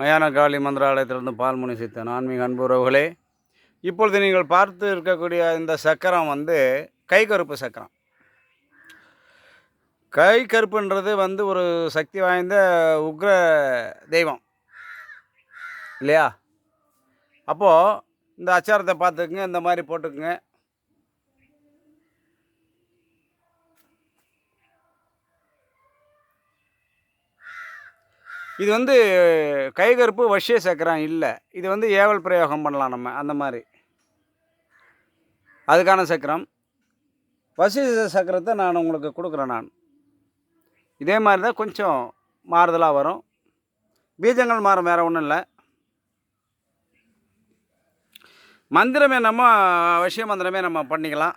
மயான காளி மந்திராலயத்திலிருந்து பால்முனி சித்தன் ஆன்மீக அன்புறவுகளே இப்பொழுது நீங்கள் பார்த்து இருக்கக்கூடிய இந்த சக்கரம் வந்து கை கருப்பு சக்கரம். கை கருப்புன்றது வந்து ஒரு சக்தி வாய்ந்த உக்ர தெய்வம். இல்லையா? அப்போது இந்த அச்சாரத்தை பார்த்துக்குங்க இந்த மாதிரி போட்டுக்குங்க. இது வந்து கைகருப்பு வஷ்ய சக்கரம் இல்லை. இது வந்து ஏவல் பிரயோகம் பண்ணலாம் நம்ம அந்த மாதிரி. அதுக்கான சக்கரம். வசிய சக்கரத்தை நான் உங்களுக்கு கொடுக்குறேன் நான். இதே மாதிரி தான் கொஞ்சம் மாறுதலாக வரும். பீஜங்கள் மாறும் வேறு ஒன்றும் இல்லை. மந்திரமே நம்ம விஷய மந்திரமே நம்ம பண்ணிக்கலாம்.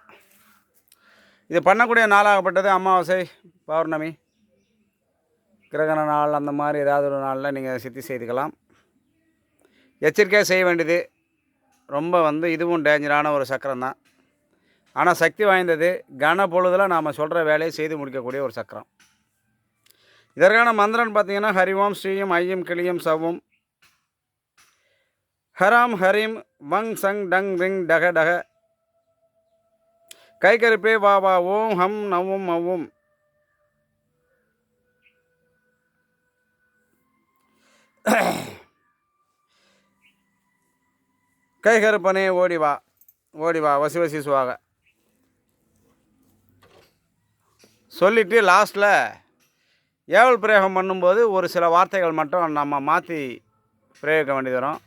இது பண்ணக்கூடிய நாளாகப்பட்டது அமாவாசை பௌர்ணமி. கிரகண நாள் அந்த மாதிரி ஏதாவது ஒரு நாளில் நீங்கள் சித்தி செய்துக்கலாம். எச்சரிக்கையாக செய்ய வேண்டியது ரொம்ப வந்து இதுவும் டேஞ்சரான ஒரு சக்கரம் தான். ஆனால் சக்தி வாய்ந்தது கன பொழுதில் நாம் சொல்கிற வேலையை செய்து முடிக்கக்கூடிய ஒரு சக்கரம். இதற்கான மந்திரம்னு பார்த்தீங்கன்னா ஹரிவோம் ஸ்ரீயும் ஐயம் கிளியும் சவும். ஹராம் ஹரிம் வங் சங் டங் ரிங் டக டக. கை கருப்பே வா வா ஓம் ஹம் நவும் மவும் கைகருப்பனே ஓடி வா. ஓடி வா வசி வசி சுவாக. சொல்லிவிட்டு லாஸ்ட்டில் ஏவல் பிரயோகம் பண்ணும்போது ஒரு சில வார்த்தைகள் மட்டும் நம்ம மாற்றி பிரயோகிக்க வேண்டியது வரும்.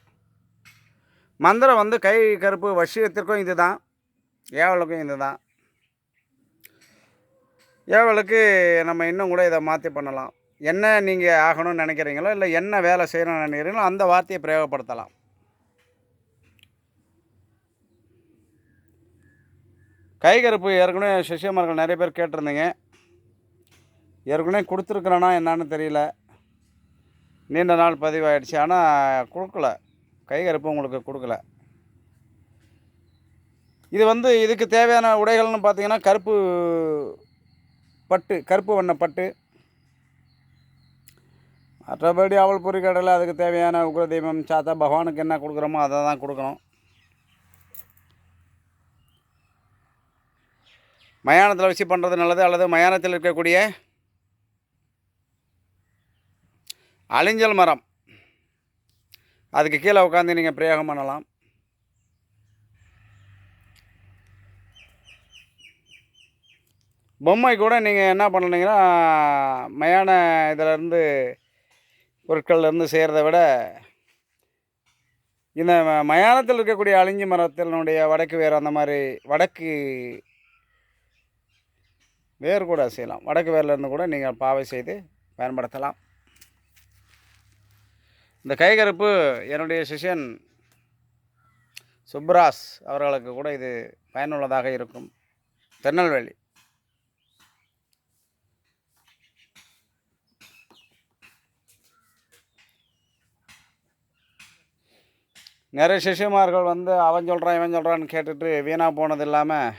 மந்திரம் வந்து கை கருப்பு வசியத்திற்கும் இது தான் ஏவலுக்கும் இது தான் ஏவலுக்கு நம்ம இன்னும் கூட இதை மாற்றி பண்ணலாம். என்ன நீங்கள் ஆகணும்னு நினைக்கிறீங்களோ இல்லை என்ன வேலை செய்யணும்னு நினைக்கிறீங்களோ அந்த வார்த்தையை பிரயோகப்படுத்தலாம். கைகருப்பு ஏற்கனவே சிஷியமார்கள் நிறைய பேர் கேட்டிருந்தீங்க. ஏற்கனவே கொடுத்துருக்குறேன்னா என்னான்னு தெரியல. நீண்ட நாள் பதிவாயிடுச்சு. ஆனால் கொடுக்கல. கைகருப்பு உங்களுக்கு கொடுக்கல. இது வந்து இதுக்கு தேவையான உடைகள்னு பார்த்தீங்கன்னா கருப்பு பட்டு கருப்பு வண்ண பட்டு மற்றபடி அவள் பொறி கடலை அதுக்கு தேவையான உக்ர தெய்வம் சாத்தா பகவானுக்கு என்ன கொடுக்குறோமோ அதை தான் கொடுக்கணும். மயானத்தில் வச்சு பண்ணுறது நல்லது அல்லது மயானத்தில் இருக்கக்கூடிய அழிஞ்சல் மரம். அதுக்கு கீழே உட்காந்து நீங்கள் பிரயோகம் பண்ணலாம். பொம்மை கூட நீங்கள் என்ன பண்ணீங்கன்னா மயான இதிலேருந்து பொருட்கள்லேருந்து செய்கிறத விட இந்த ம- மயானத்தில் இருக்கக்கூடிய அழிஞ்சி மரத்தினுடைய வடக்கு வேர் அந்த மாதிரி வடக்கு வேர் கூட செய்யலாம். வடக்கு வேர்லேருந்து கூட நீங்கள் பாவை செய்து பயன்படுத்தலாம். இந்த கைகருப்பு என்னுடைய சிஷ்யன் சுப்ராஸ் அவர்களுக்கு கூட இது பயனுள்ளதாக இருக்கும். திருநெல்வேலி நிறைய சிஷ்யமார்கள் வந்து அவன் சொல்கிறான் இவன் சொல்கிறான்னு கேட்டுட்டு வீணாக போனது இல்லாமல்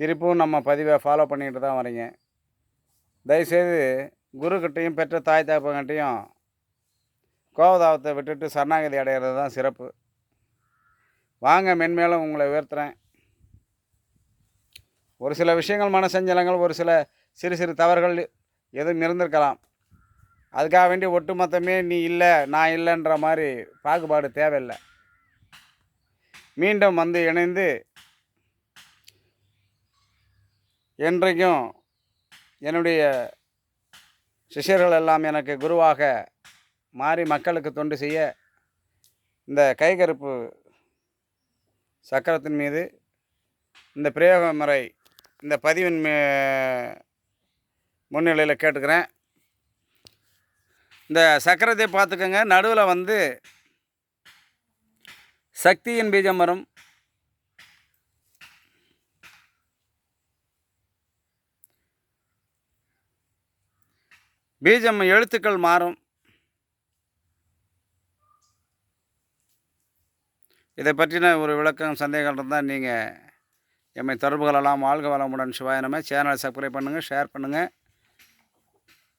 திருப்பும் நம்ம பதிவை ஃபாலோ பண்ணிக்கிட்டு தான் வரீங்க தயவுசெய்து குருக்கிட்டையும் பெற்ற தாய் தாப்பங்கிட்டையும் கோவதாபத்தை விட்டுட்டு சரணாகதி அடைகிறது தான் சிறப்பு. வாங்க மென்மேலும் உங்களை உயர்த்துறேன். ஒரு சில விஷயங்கள் மனசஞ்சலங்கள் ஒரு சில சிறு சிறு தவறுகள் எதுவும் இருந்திருக்கலாம். அதுக்காக வேண்டி ஒட்டுமொத்தமே நீ இல்லை நான் இல்லைன்ற மாதிரி பாகுபாடு தேவையில்லை. மீண்டும் வந்து இணைந்து என்றைக்கும் என்னுடைய சிஷ்யர்கள் எல்லாம் எனக்கு குருவாக மாறி மக்களுக்கு தொண்டு செய்ய இந்த கைகருப்பு சக்கரத்தின் மீது இந்த பிரயோக முறை இந்த பதிவின் முன்னிலையில் கேட்டுக்கிறேன். இந்த சக்கரத்தை பார்த்துக்கோங்க. நடுவில் வந்து சக்தியின் பீஜம் வரும். பீஜம் எழுத்துக்கள் மாறும். இதை பற்றின ஒரு விளக்கம் சந்தேகம் இருந்தால் நீங்கள் எம்மை தொடர்பு கொள்ளலாம். வாழ்க வளமுடன். சிவாய சேனலை சப்ஸ்கிரைப் பண்ணுங்கள் ஷேர் பண்ணுங்கள்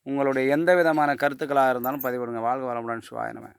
உங்களுடைய எந்த விதமான கருத்துக்களாக இருந்தாலும் பதிவிடுங்க. வாழ்க வளமுடன். சிவாயினவன்